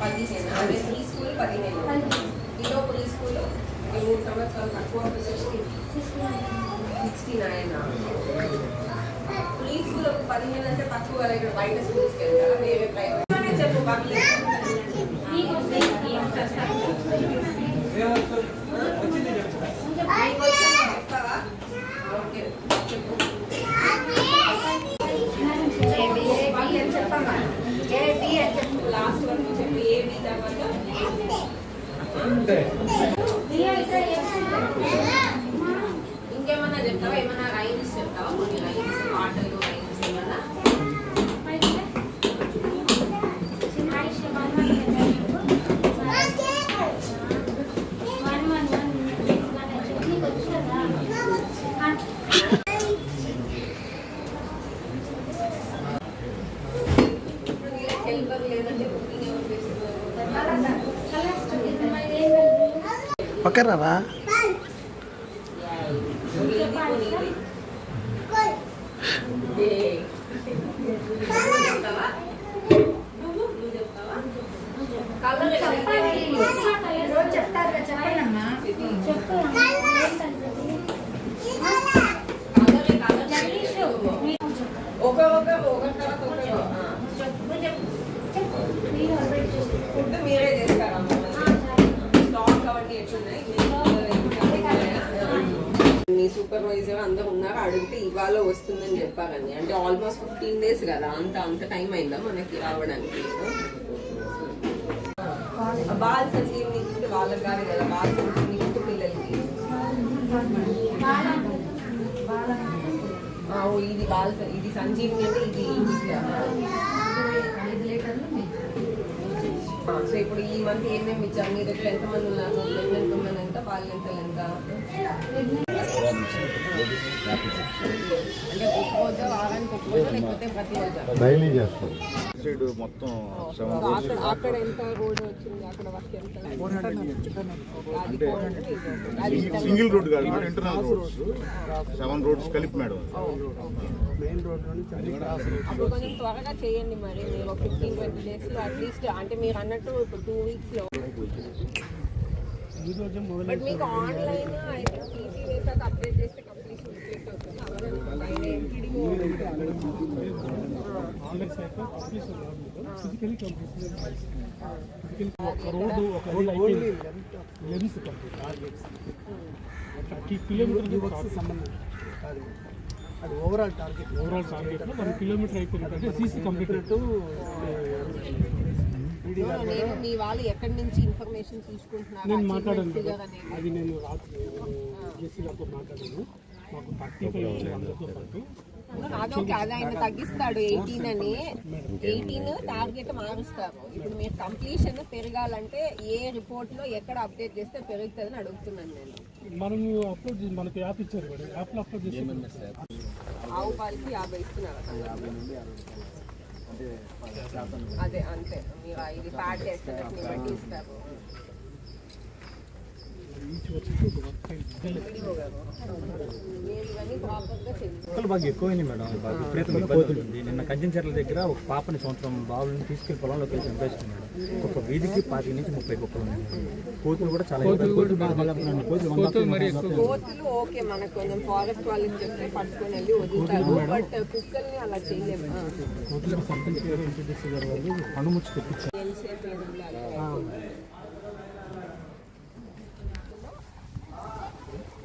పదిహేను అదే pre school పదిహేను. ఇదో ప్రీ స్కూల్ మూడు సంవత్సరాలు తక్కువ sixty sixty nine. Pre school ఒక పదిహేను అంటే తక్కువ కదా ఇక్కడ బయట స్కూల్స్కి వెళ్తారా? వేరే ప్రైవేట్. చెప్పు పర్లేదు నీకు వచ్చా చెప్తావా ఓకే చెప్పు లాస్ట్ వరకు చెప్పి ఏ బి తర్వాత ఇంకేమన్నా చెప్తావా? ఏమన్నా రైమ్స్ చెప్తావా? కొన్ని రైమ్స్ పాటలు రైమ్స్ ఏమన్నా? లేదంటే కుకింగ్ ఎవరు చేస్తున్నారు పక్కన రా. సూపర్వైజర్ అందరు ఉన్నారు? అడిగితే ఇవాళ వస్తుందని చెప్పారని అంటే ఆల్మోస్ట్ ఫిఫ్టీన్ డేస్ కదా. అంత అంత టైం అయిందా మనకి రావడానికి? బాల్ సంజీవని గిఫ్ట్ వాళ్ళకి కాదు కదా బాల్ గిఫ్ట్ పిల్లలకి? ఇది బాల్ ఇది సంజీవని అంటే ఇది ఆ, సో ఇప్పుడు ఈ మంత్ ఏమేమి ఇచ్చారు? మీ దగ్గర ఎంతమంది ఉన్నారు? ప్రెగ్నెంట్ ఉమెన్ ఎంత బాల్ ఎంత ఎంత? అంటే ఒక రోజు వారానికి ఒక రోజు లేకపోతే ప్రతి రోజు? డైలీ చేస్తాం. సైడ్ మొత్తం సెవెన్ అక్కడ అక్కడ ఎంత రోడ్ వచ్చింది? అక్కడ వర్క్ ఎంత? అది 400, ఇది ఒకటి. అది ఇష్టం. సింగిల్ రోడ్ కాదు madam internal roads seven roads కలిపి మేడం కొంచెం త్వరగా చేయండి మరి. మీరు ఫిఫ్టీన్ ట్వంటీ డేస్లో అట్లీస్ట్ అంటే మీరు అన్నట్టు ఇప్పుడు టూ బట్ మీకు ఆన్లైన్ అయితే టీసీ వేసాక అప్డేట్ చేస్తే కంప్లీషన్ రిఫ్లెక్ట్ అవుతుంది. అవన్నీ ఒక రోడ్డు ఒక రోడ్ అయిపోయింది లెన్స్ థర్టీ కిలోమీటర్ సంబంధం అది overall target overall target one kilometre అయిపోయింది అంటే సీసీ కంప్లీట్ నేను మీ వాళ్ళు ఎక్కడి నుంచి ఇన్ఫర్మేషన్ తీసుకుంటున్నారు నేను మాట్లాడాను. అది నేను రాత్రి మాట్లాడాను. మాకు థర్టీ ఫైవ్ అందరితో పాటు. అదొక అది ఆయన తగ్గిస్తాడు ఎయిటీన్ అని. ఎయిటీన్ టార్గెట్ మారుస్తారు. ఇప్పుడు మీరు కంప్లీషన్ పెరగాలంటే ఏ రిపోర్ట్లో ఎక్కడ అప్డేట్ చేస్తే పెరుగుతుందని అడుగుతున్నాను నేను. మనం అప్లోడ్ చేసి మనకు యాప్ ఇచ్చారు మేడం యాప్లో అప్లోడ్ చేసి ఆవు పాలకి యాభై ఇస్తున్నారు అదే అంతే మీరు ఇది ప్యాడ్ చేస్తారు బట్టి ఇస్తారు కుక్కలు బాగా ఎక్కువైంది మేడం. బాగా విపరీతమైన కోతులు ఉంది. నిన్న కంచెంచర్ల దగ్గర ఒక పాపని సంవత్సరం బాబుని తీసుకెళ్ళి పొలంలోకి వెళ్ళి చంపేసింది మేడం. ఒక వీధికి పాతి నుంచి ముప్పై కుక్కలు ఉన్నాయి కోతులు కూడా చాలా. కోతులు ఓకే మనకు కొంచెం ఫారెస్ట్ వాళ్ళకి చెప్తే పట్టుకొని వెళ్ళి వదులుతారు. బట్ కుక్కల్ని అలా చేయలేము. కోతులకు సర్పంచ్ గారు ఎంపీడీసీ గారు వాళ్ళు? తెప్పించారు ఎంతసేపు ఏదో ఉండాలి. హ్యాండ్ లేదు మేడం ఇక్కడ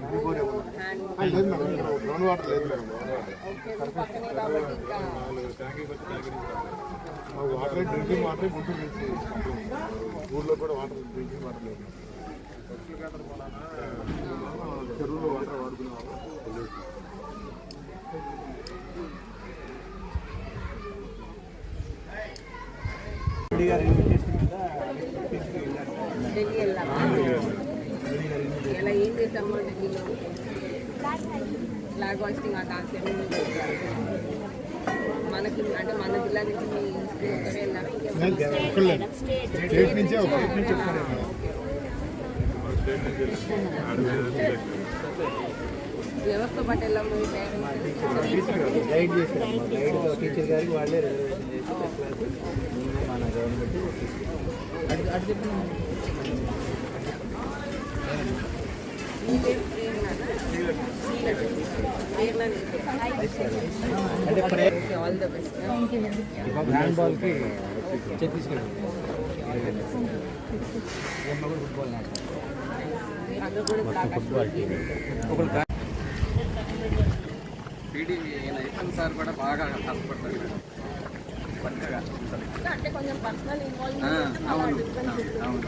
గ్రౌండ్ వాటర్ లేదు madam okay water drinking water Guntur నుంచి ఊర్లో కూడా వాటర్ డ్రింకింగ్ వాటర్ లేదు చెరువులో వాటర్ వాడుకున్నాం ఢిల్లీ చేద్దాము ఢిల్లీలో ఫ్లాగ్ హాస్టింగ్ ఆ కాన్సెప్ట్ మనకి అంటే మన జిల్లా నుంచి మీ స్కూల్ ఎవరితో పాటు వెళ్ళాము మీ పేరెంట్స్ గైడ్ చేశారు మా గైడ్ టీచర్ గారికి వాళ్ళే రిజర్వేషన్ చేసి ఫస్ట్ క్లాస్ మన గవర్నమెంట్ మీ పేరు Prerana all the best hand బాల్కి ఛత్తీస్గఢ్ అందరూ కూడా ఇప్పుడు ఆకాశవాణి పీడీ నైపుణ్ సార్ కూడా బాగా కష్టపడతారు మేడం పక్కగా అంటే కొంచెం పర్సనల్ అవును అవును.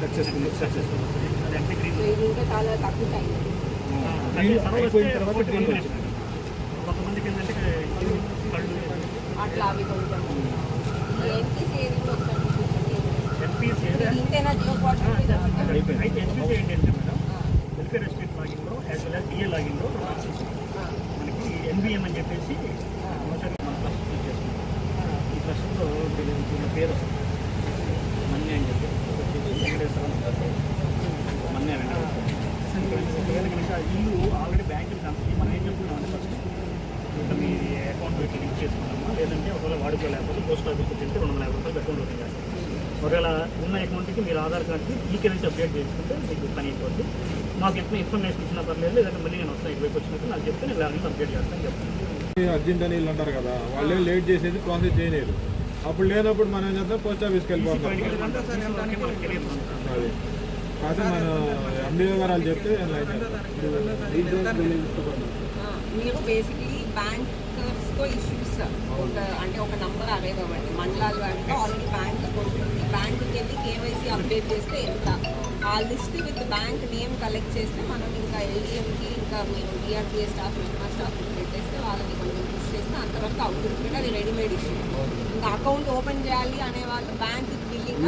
సక్సెస్ఫుల్ సక్సెస్ఫుల్ ఇంకా చాలా తక్కువ టైం అయిపోయిన తర్వాత గ్రీన్ వచ్చింది కొంతమందికి ఏంటంటే కళ్ళు అట్లా అవి కొంచెం. ఎన్పిఎస్ ఇంతేనా జియో ఇల్లు ఆల్రెడీ బ్యాంకుకి ట్రాన్స్ఫర్ మనం ఏం చెప్తున్నాం ఫస్ట్ ఇంకా మీ అకౌంట్ పెట్టి లింక్ చేసుకున్నామా లేదంటే ఒకవేళ వాడుకోలేకపోతే పోస్ట్ ఆఫీస్కి వెళ్తే రెండు వందల యాభై రూపాయలు అకౌంట్ ఓపెన్ చేస్తాం. ఒకవేళ ఉన్న అకౌంట్కి మీరు ఆధార్ కార్డ్కి ఈ కెరెన్సీ అప్డేట్ చేసుకుంటే మీకు పని అయిపోద్ది. మాకు ఎప్పుడు ఇన్ఫర్మేషన్ ఇచ్చినా పర్లేదు లేదంటే మళ్ళీ నేను వస్తాను ఇటువైపు వచ్చినట్టు నాకు చెప్తే నేను లాగిన్ అప్డేట్ చేస్తాను చెప్తాను. అర్జెంట్ అని వీళ్ళు అంటారు కదా వాళ్ళే లేట్ చేసేది ప్రాసెస్ చేయలేరు. అప్పుడు లేనప్పుడు మనం ఏం చేద్దాం పోస్ట్ ఆఫీస్కి వెళ్ళిపోతాం. అది. కాకపోతే మన అన్ని వివరాలు చెప్తే మీరు బేసిక్లీ బ్యాంకర్స్తో ఇష్యూస్ ఒక అంటే ఒక నంబర్ అరేవ్ అవ్వండి మండలాలు అంటే ఆల్రెడీ బ్యాంక్ అకౌంట్ ఉంది బ్యాంక్కి వెళ్ళి కేవైసీ అప్డేట్ చేస్తే ఎంత? ఆ list with bank name collect చేస్తే మనం ఇంకా ఎల్డిఎంకి ఇంకా మీరు డిఆర్పిఏ స్టాఫ్ మెట్మా స్టాఫ్ పెట్టేస్తే వాళ్ళని కొంచెం పుష్ చేస్తే అంతవరకు అవుతుంది. అది రెడీమేడ్ ఇష్యూ ఇంకా అకౌంట్ ఓపెన్ చేయాలి అనే వాళ్ళు బ్యాంక్ బిల్లింగ్